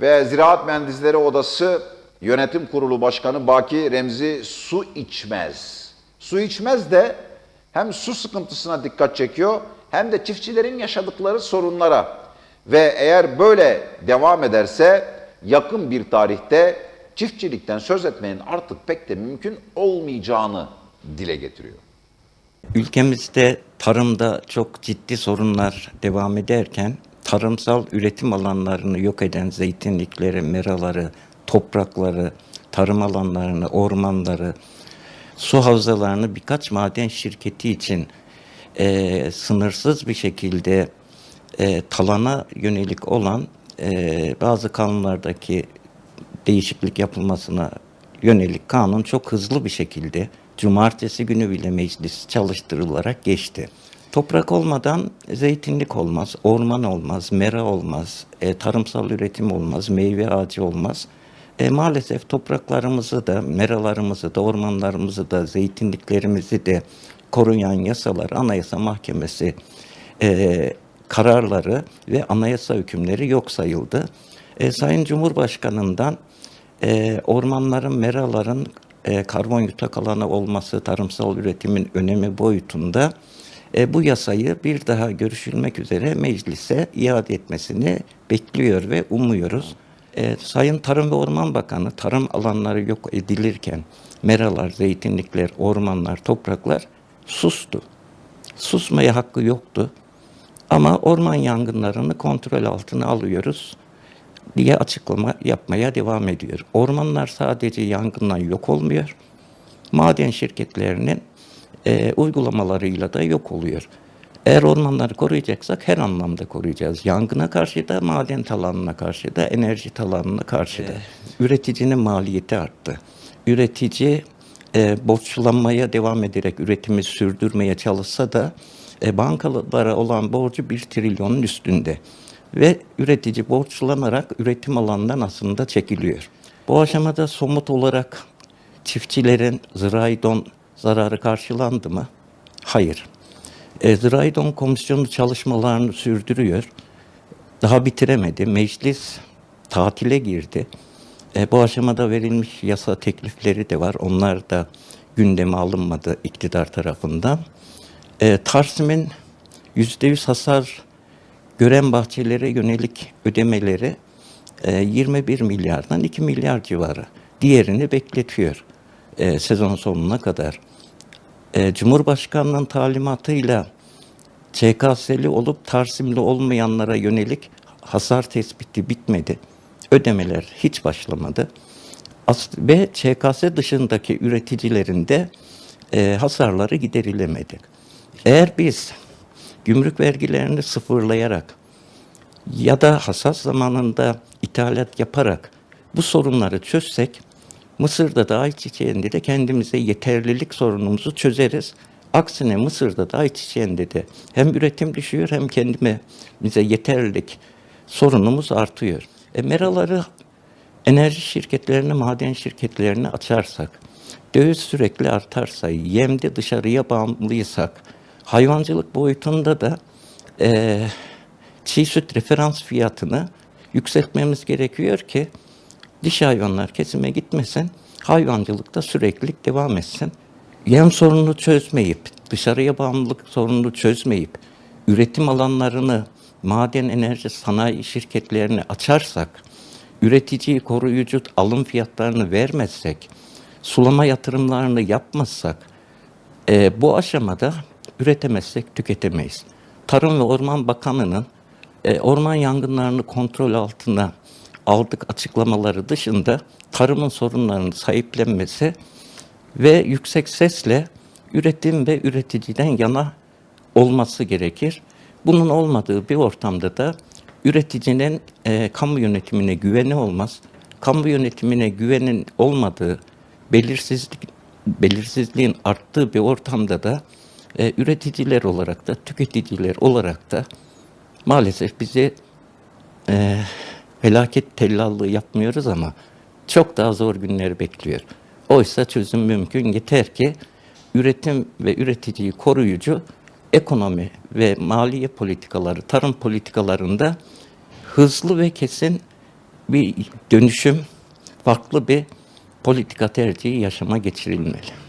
ve Ziraat Mühendisleri Odası Yönetim Kurulu Başkanı Baki Remzi Su içmez. Su içmez de hem su sıkıntısına dikkat çekiyor hem de çiftçilerin yaşadıkları sorunlara ve eğer böyle devam ederse yakın bir tarihte çiftçilikten söz etmenin artık pek de mümkün olmayacağını dile getiriyor. Ülkemizde tarımda çok ciddi sorunlar devam ederken tarımsal üretim alanlarını yok eden zeytinlikleri, meraları, toprakları, tarım alanlarını, ormanları, su havzalarını birkaç maden şirketi için eee, sınırsız bir şekilde eee, talana yönelik olan eee, bazı kanunlardaki değişiklik yapılmasına yönelik kanun çok hızlı bir şekilde cumartesi günü bile meclis çalıştırılarak geçti. Toprak olmadan zeytinlik olmaz, orman olmaz, mera olmaz, e, tarımsal üretim olmaz, meyve ağacı olmaz. E, maalesef topraklarımızı da, meralarımızı da, ormanlarımızı da, zeytinliklerimizi de koruyan yasalar, Anayasa Mahkemesi e, kararları ve anayasa hükümleri yok sayıldı. E, Sayın Cumhurbaşkanı'ndan e, ormanların, meraların e, karbon yutak alanı olması, tarımsal üretimin önemi boyutunda e, bu yasayı bir daha görüşülmek üzere meclise iade etmesini bekliyor ve umuyoruz. E, Sayın Tarım ve Orman Bakanı tarım alanları yok edilirken meralar, zeytinlikler, ormanlar, topraklar sustu. Susmaya hakkı yoktu. Ama orman yangınlarını kontrol altına alıyoruz diye açıklama yapmaya devam ediyor. Ormanlar sadece yangından yok olmuyor. Maden şirketlerinin e, uygulamalarıyla da yok oluyor. Eğer ormanları koruyacaksak her anlamda koruyacağız. Yangına karşı da, maden talanına karşı da, enerji talanına karşı da. Üreticinin maliyeti arttı. Üretici e, borçlanmaya devam ederek üretimi sürdürmeye çalışsa da e, bankalara olan borcu 1 trilyonun üstünde. Ve üretici borçlanarak üretim alanından aslında çekiliyor. Bu aşamada somut olarak çiftçilerin zirai don zararı karşılandı mı? Hayır. E, zirai don komisyonu çalışmalarını sürdürüyor. Daha bitiremedi. Meclis tatile girdi. E, bu aşamada verilmiş yasa teklifleri de var. Onlar da gündeme alınmadı iktidar tarafından. E, Tarsim'in %100 hasar gören bahçelere yönelik ödemeleri e, 21 milyardan 2 milyar civarı. Diğerini bekletiyor e, sezon sonuna kadar. E, Cumhurbaşkanının talimatıyla ÇKS'li olup Tarsimli olmayanlara yönelik hasar tespiti bitmedi. Ödemeler hiç başlamadı. As- ve ÇKS dışındaki üreticilerin de e, hasarları giderilemedi. Eğer biz gümrük vergilerini sıfırlayarak ya da hasat zamanında ithalat yaparak bu sorunları çözsek Mısır'da da ayçiçeğinde de kendimize yeterlilik sorunumuzu çözeriz. Aksine Mısır'da da ayçiçeğinde de hem üretim düşüyor hem kendimize yeterlilik sorunumuz artıyor. E, meraları enerji şirketlerini, maden şirketlerini açarsak, döviz sürekli artarsa, yemde dışarıya bağımlıysak, hayvancılık boyutunda da eee çiğ süt referans fiyatını yükseltmemiz gerekiyor ki diş hayvanlar kesime gitmesin, hayvancılıkta süreklilik devam etsin. Yem sorununu çözmeyip, dışarıya bağımlılık sorununu çözmeyip, üretim alanlarını maden enerji sanayi şirketlerini açarsak, üreticiyi koruyucu alım fiyatlarını vermezsek, sulama yatırımlarını yapmazsak, e, bu aşamada üretemezsek tüketemeyiz. Tarım ve Orman Bakanı'nın e, orman yangınlarını kontrol altına aldık açıklamaları dışında tarımın sorunlarını sahiplenmesi ve yüksek sesle üretim ve üreticiden yana olması gerekir. Bunun olmadığı bir ortamda da üreticinin e, kamu yönetimine güveni olmaz. Kamu yönetimine güvenin olmadığı belirsizlik belirsizliğin arttığı bir ortamda da e, üreticiler olarak da tüketiciler olarak da maalesef bizi e, felaket tellallığı yapmıyoruz ama çok daha zor günler bekliyor. Oysa çözüm mümkün. Yeter ki üretim ve üreticiyi koruyucu ekonomi ve maliye politikaları, tarım politikalarında hızlı ve kesin bir dönüşüm, farklı bir politika tercihi yaşama geçirilmeli.